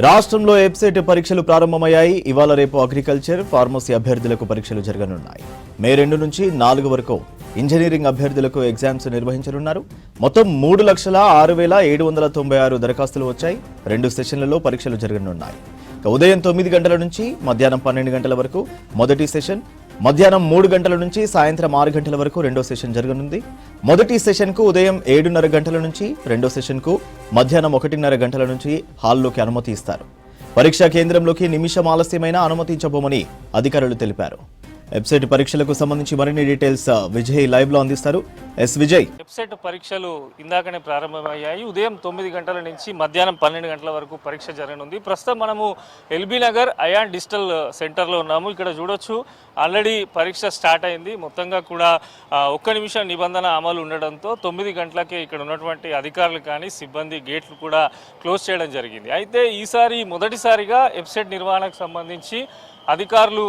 రాష్ట్రంలో వెబ్సైట్ పరీక్షలు ప్రారంభమయ్యాయి. ఇవాళ రేపు అగ్రికల్చర్ ఫార్మసీ అభ్యర్థులకు పరీక్షలు జరగనున్నాయి. మే రెండు నుంచి నాలుగు వరకు ఇంజనీరింగ్ అభ్యర్థులకు ఎగ్జామ్స్ నిర్వహించనున్నారు. మొత్తం మూడు లక్షల ఆరు వేల ఏడు వందల తొంభై ఆరు దరఖాస్తులు వచ్చాయి. రెండు సెషన్లలో పరీక్షలు జరగనున్నాయి. ఉదయం తొమ్మిది గంటల నుంచి మధ్యాహ్నం పన్నెండు గంటల వరకు మొదటి సెషన్ మధ్యాహ్నం మూడు గంటల నుంచి సాయంత్రం ఆరు గంటల వరకు రెండో సెషన్ జరగనుంది. మొదటి సెషన్కు ఉదయం ఏడున్నర గంటల నుంచి రెండో సెషన్కు మధ్యాహ్నం ఒకటిన్నర గంటల నుంచి హాల్లోకి అనుమతి ఇస్తారు. పరీక్షా కేంద్రంలోకి నిమిషం ఆలస్యమైన అనుమతించబోమని అధికారులు తెలిపారు. వెబ్సైట్ పరీక్షలకు సంబంధించి మరిన్ని డీటెయిల్స్ విజయ్ లైవ్లో అందిస్తారు. ఎస్ విజయ్. వెబ్సైట్ పరీక్షలు ఇందాకనే ప్రారంభమయ్యాయి. ఉదయం తొమ్మిది గంటల నుంచి మధ్యాహ్నం పన్నెండు గంటల వరకు పరీక్ష జరగనుంది. ప్రస్తుతం మనము ఎల్బీ నగర్ అయాన్ డిజిటల్ సెంటర్లో ఉన్నాము. ఇక్కడ చూడొచ్చు ఆల్రెడీ పరీక్ష స్టార్ట్ అయింది. మొత్తంగా కూడా ఒక్క నిమిషం నిబంధన అమలు ఉండడంతో తొమ్మిది గంటలకే ఇక్కడ ఉన్నటువంటి అధికారులు కానీ సిబ్బంది గేట్లు కూడా క్లోజ్ చేయడం జరిగింది. అయితే ఈసారి మొదటిసారిగా వెబ్సైట్ నిర్వహణకు సంబంధించి అధికారులు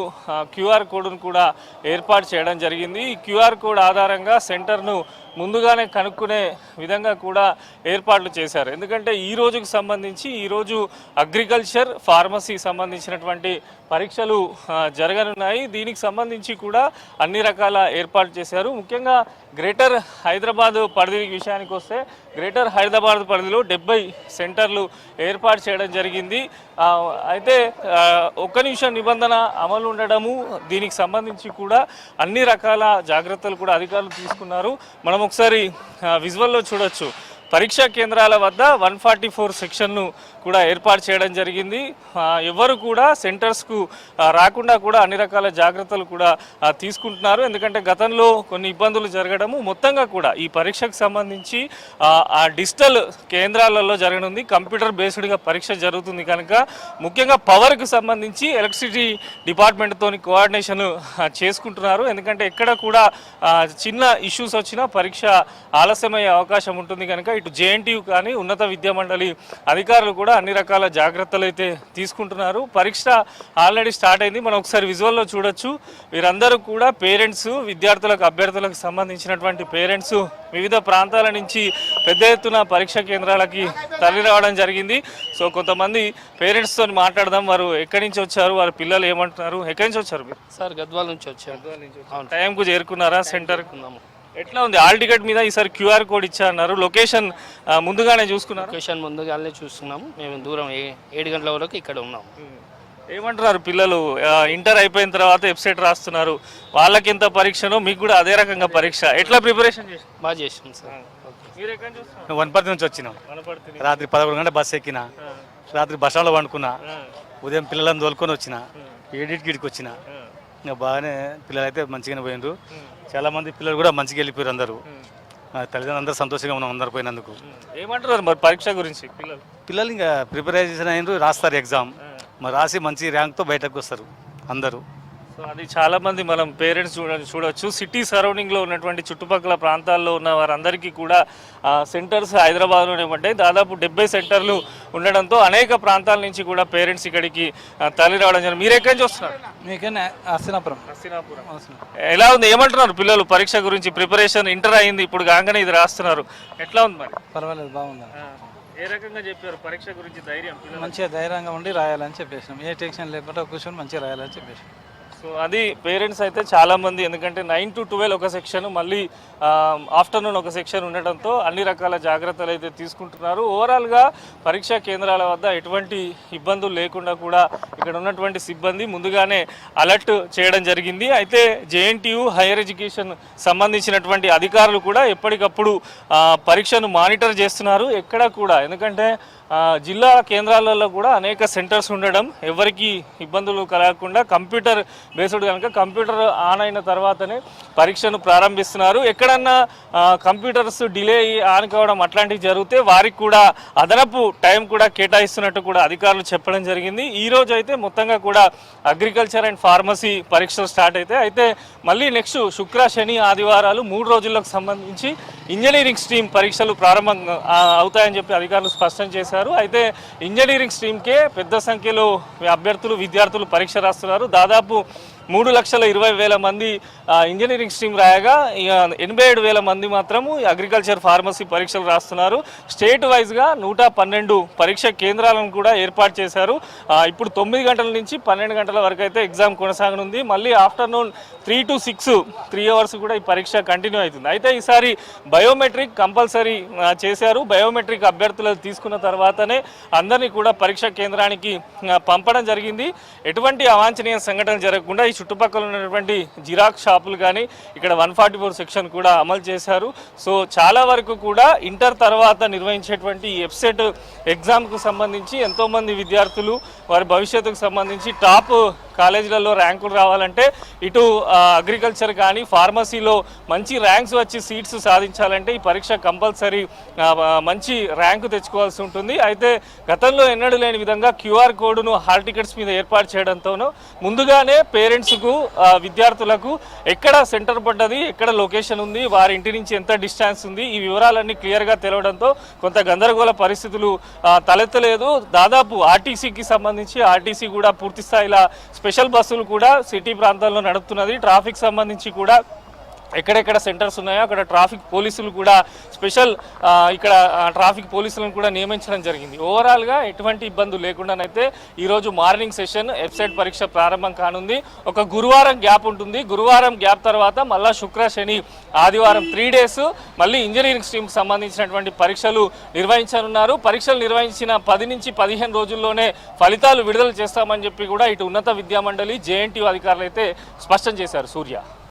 క్యూఆర్ కోడ్ను కూడా ఏర్పాటు చేయడం జరిగింది. ఈ క్యూఆర్ కోడ్ ఆధారంగా సెంటర్ను ముందుగానే కనుక్కునే విధంగా కూడా ఏర్పాట్లు చేశారు. ఎందుకంటే ఈ రోజుకు సంబంధించి ఈరోజు అగ్రికల్చర్ ఫార్మసీ సంబంధించినటువంటి పరీక్షలు జరగనున్నాయి. దీనికి సంబంధించి కూడా అన్ని రకాల ఏర్పాట్లు చేశారు. ముఖ్యంగా గ్రేటర్ హైదరాబాద్ పరిధి విషయానికి వస్తే గ్రేటర్ హైదరాబాద్ పరిధిలో డెబ్బై సెంటర్లు ఏర్పాటు చేయడం జరిగింది. అయితే ఒక్క నిమిషం నిబంధన అమలు ఉండడము దీనికి సంబంధించి కూడా అన్ని రకాల జాగ్రత్తలు కూడా అధికారులు తీసుకున్నారు. మనం ఒకసారి విజువల్లో చూడొచ్చు. పరీక్షా కేంద్రాల వద్ద వన్ ఫార్టీ ఫోర్ సెక్షన్ను కూడా ఏర్పాటు చేయడం జరిగింది. ఎవరు కూడా సెంటర్స్కు రాకుండా కూడా అన్ని రకాల జాగ్రత్తలు కూడా తీసుకుంటున్నారు. ఎందుకంటే గతంలో కొన్ని ఇబ్బందులు జరగడము మొత్తంగా కూడా ఈ పరీక్షకు సంబంధించి ఆ, డిజిటల్ కేంద్రాలలో జరగనుంది. కంప్యూటర్ బేస్డ్గా పరీక్ష జరుగుతుంది కనుక ముఖ్యంగా పవర్కి సంబంధించి ఎలక్ట్రిసిటీ డిపార్ట్మెంట్తో కోఆర్డినేషన్ చేసుకుంటున్నారు. ఎందుకంటే ఎక్కడ కూడా చిన్న ఇష్యూస్ వచ్చినా పరీక్ష ఆలస్యమయ్యే అవకాశం ఉంటుంది కనుక ఇటు జేఎన్టీయు కానీ ఉన్నత విద్యా మండలి అధికారులు కూడా అన్ని రకాల జాగ్రత్తలు అయితే తీసుకుంటున్నారు. పరీక్ష ఆల్రెడీ స్టార్ట్ అయింది. మనం ఒకసారి విజువల్లో చూడొచ్చు. వీరందరూ కూడా పేరెంట్స్ విద్యార్థులకు అభ్యర్థులకు సంబంధించినటువంటి పేరెంట్స్ వివిధ ప్రాంతాల నుంచి పెద్ద ఎత్తున పరీక్ష కేంద్రాలకి తరలి రావడం జరిగింది. సో కొంతమంది పేరెంట్స్తో మాట్లాడదాం. వారు ఎక్కడి నుంచి వచ్చారు? వారి పిల్లలు ఏమంటున్నారు? ఎక్కడి నుంచి వచ్చారు మీరు? సార్ గద్వాల నుంచి అవును. టైంకు చేరుకున్నారా? సెంటర్ ఉన్నాము ఎట్లా ఉంది? ఆల్ టికెట్ మీద ఈసారి క్యూఆర్ కోడ్ ఇచ్చారన్నారు. లొకేషన్ ముందుగానే చూసుకున్నారు? లొకేషన్ ముందుగానే చూస్తున్నాము. మేము దూరం ఏ- ఏడు గంటల వరకు ఇక్కడ ఉన్నాము. ఏమంటున్నారు పిల్లలు? ఇంటర్ అయిపోయిన తర్వాత వెబ్సైట్ రాస్తున్నారు. వాళ్ళకి ఎంత పరీక్షనో మీకు కూడా అదే రకంగా పరీక్ష. ఎట్లా ప్రిపరేషన్ చేసి బాగా చేసాం సార్. ఓకే మీరు ఎక్కడి నుంచి వస్తున్నారు? వనపర్తి నుంచి వచ్చినాం. రాత్రి పదకొండు గంటల బస్సు ఎక్కిన రాత్రి బస్ స్టాండ్లో వండుకున్నా ఉదయం పిల్లలను తోలుకొని వచ్చిన ఏడింటికి వచ్చిన ఇంకా బాగానే పిల్లలు అయితే మంచిగానే పోయినారు చాలా మంది పిల్లలు కూడా మంచిగా వెళ్ళిపోయారు అందరూ. తల్లిదండ్రులు అందరూ సంతోషంగా ఉన్నాం అందరు పోయినందుకు. ఏమంటున్నారు మరి పరీక్ష గురించి పిల్లలు? పిల్లలు ఇంకా ప్రిపరేషన్ అయినారు రాస్తారు ఎగ్జామ్ మరి రాసి మంచి ర్యాంక్తో బయటకు వస్తారు అందరూ. సో అది చాలా మంది మనం పేరెంట్స్ చూడ చూడొచ్చు. సిటీ సరౌండింగ్లో ఉన్నటువంటి చుట్టుపక్కల ప్రాంతాల్లో ఉన్న వారందరికీ కూడా సెంటర్స్ హైదరాబాద్లోనే పడ్డాయి. దాదాపు డెబ్బై సెంటర్లు ఉండడంతో అనేక ప్రాంతాల నుంచి కూడా పేరెంట్స్ ఇక్కడికి ఆ, తరలి రావడం జరిగింది. మీరు ఎక్కడి నుంచి వస్తున్నారు? ఎలా ఉంది? ఏమంటున్నారు పిల్లలు? పరీక్ష గురించి ప్రిపరేషన్ ఇంటర్ అయింది ఇప్పుడు కాగానే ఇది రాస్తున్నారు. ఎట్లా ఉంది మరి? పర్వాలేదు బాగుంది. ఏ రకంగా చెప్పారు పరీక్ష గురించి ధైర్యం మంచిగా ధైర్యంగా ఉండి రాయాలని చెప్పేసినాం ఏ టెన్షన్ లేకుండా కూర్చొని మంచిగా రాయాలని చెప్పేసి. సో అది పేరెంట్స్ అయితే చాలామంది ఎందుకంటే నైన్ టు ట్వెల్వ్ ఒక సెక్షన్ మళ్ళీ ఆఫ్టర్నూన్ ఒక సెక్షన్ ఉండడంతో అన్ని రకాల జాగ్రత్తలు అయితే తీసుకుంటున్నారు. ఓవరాల్గా పరీక్షా కేంద్రాల వద్ద ఎటువంటి ఇబ్బందులు లేకుండా కూడా ఇక్కడ ఉన్నటువంటి సిబ్బంది ముందుగానే అలర్ట్ చేయడం జరిగింది. అయితే జేఎన్టీయు హైయర్ ఎడ్యుకేషన్ సంబంధించినటువంటి అధికారులు కూడా ఎప్పటికప్పుడు పరీక్షను మానిటర్ చేస్తున్నారు. ఎక్కడ కూడా ఎందుకంటే జిల్లా కేంద్రాలలో కూడా అనేక సెంటర్స్ ఉండడం ఎవరికి ఇబ్బందులు కలగకుండా కంప్యూటర్ బేస్డ్ కనుక కంప్యూటర్ ఆన్ అయిన తర్వాతనే పరీక్షను ప్రారంభిస్తున్నారు. ఎక్కడన్నా కంప్యూటర్స్ డిలే అయ్యి ఆన్ కావడం అట్లాంటివి జరిగితే వారికి కూడా అదనపు టైం కూడా కేటాయిస్తున్నట్టు కూడా అధికారులు చెప్పడం జరిగింది. ఈ రోజు అయితే మొత్తంగా కూడా అగ్రికల్చర్ అండ్ ఫార్మసీ పరీక్షలు స్టార్ట్ అయితే అయితే మళ్ళీ నెక్స్ట్ శుక్ర శని ఆదివారాలు మూడు రోజులకు సంబంధించి ఇంజనీరింగ్ స్ట్రీమ్ పరీక్షలు ప్రారంభం అవుతాయని చెప్పి అధికారులు స్పష్టం చేశారు. అయితే ఇంజనీరింగ్ స్ట్రీమ్కే పెద్ద సంఖ్యలో అభ్యర్థులు విద్యార్థులు పరీక్ష రాస్తున్నారు. దాదాపు మూడు లక్షల ఇరవై వేల మంది ఇంజనీరింగ్ స్ట్రీమ్ రాయగా ఇక ఎనభై ఏడు వేల మంది మాత్రము అగ్రికల్చర్ ఫార్మసీ పరీక్షలు రాస్తున్నారు. స్టేట్ వైజ్గా నూట పన్నెండు పరీక్ష కేంద్రాలను కూడా ఏర్పాటు చేశారు. ఇప్పుడు తొమ్మిది గంటల నుంచి పన్నెండు గంటల వరకు అయితే ఎగ్జామ్ కొనసాగనుంది. మళ్ళీ afternoon three to six three hours కూడా ఈ పరీక్ష కంటిన్యూ అవుతుంది. అయితే ఈసారి బయోమెట్రిక్ కంపల్సరీ చేశారు. బయోమెట్రిక్ అభ్యర్థులు తీసుకున్న తర్వాతనే అందరినీ కూడా పరీక్ష కేంద్రానికి పంపడం జరిగింది. ఎటువంటి అవాంఛనీయ సంఘటన జరగకుండా ఈ చుట్టుపక్కల ఉన్నటువంటి జిరాక్స్ షాపులు కానీ ఇక్కడ వన్ ఫార్టీ ఫోర్ సెక్షన్ కూడా అమలు చేశారు. సో చాలా వరకు కూడా ఇంటర్ తర్వాత నిర్వహించేటువంటి ఎఫ్సెట్ ఎగ్జామ్కు సంబంధించి ఎంతోమంది విద్యార్థులు వారి భవిష్యత్తుకు సంబంధించి టాప్ కాలేజీలలో ర్యాంకులు రావాలంటే ఇటు అగ్రికల్చర్ కానీ ఫార్మసీలో మంచి ర్యాంక్స్ వచ్చి సీట్స్ సాధించాలంటే ఈ పరీక్ష కంపల్సరీ మంచి ర్యాంకు తెచ్చుకోవాల్సి ఉంటుంది. అయితే గతంలో ఎన్నడూ లేని విధంగా క్యూఆర్ కోడ్ను హాల్ టికెట్స్ మీద ఏర్పాటు చేయడంతోనూ ముందుగానే పేరెంట్స్ స్టూడెంట్స్కు విద్యార్థులకు ఎక్కడ సెంటర్ పడ్డది ఎక్కడ లొకేషన్ ఉంది వారి ఇంటి నుంచి ఎంత డిస్టెన్స్ ఉంది ఈ వివరాలన్నీ క్లియర్గా తెలవడంతో కొంత గందరగోళ పరిస్థితులు తలెత్తలేదు. దాదాపు ఆర్టీసీకి సంబంధించి ఆర్టీసీ కూడా పూర్తి స్థాయిలో స్పెషల్ బస్సులు కూడా సిటీ ప్రాంతాల్లో నడుపుతున్నది. ట్రాఫిక్ సంబంధించి కూడా ఎక్కడెక్కడ సెంటర్స్ ఉన్నాయో అక్కడ ట్రాఫిక్ పోలీసులు కూడా స్పెషల్ ఇక్కడ ట్రాఫిక్ పోలీసులను కూడా నియమించడం జరిగింది. ఓవరాల్గా ఎటువంటి ఇబ్బందులు లేకుండానైతే ఈరోజు మార్నింగ్ సెషన్ వెబ్సైట్ పరీక్ష ప్రారంభం కానుంది. ఒక గురువారం గ్యాప్ ఉంటుంది. గురువారం గ్యాప్ తర్వాత మళ్ళా శుక్ర శని ఆదివారం త్రీ డేస్ మళ్ళీ ఇంజనీరింగ్ స్ట్రీమ్కి సంబంధించినటువంటి పరీక్షలు నిర్వహించనున్నారు. పరీక్షలు నిర్వహించిన పది నుంచి పదిహేను రోజుల్లోనే ఫలితాలు విడుదల చేస్తామని చెప్పి కూడా ఇటు ఉన్నత విద్యామండలి జేఎన్టీ అధికారులు అయితే స్పష్టం చేశారు. సూర్య.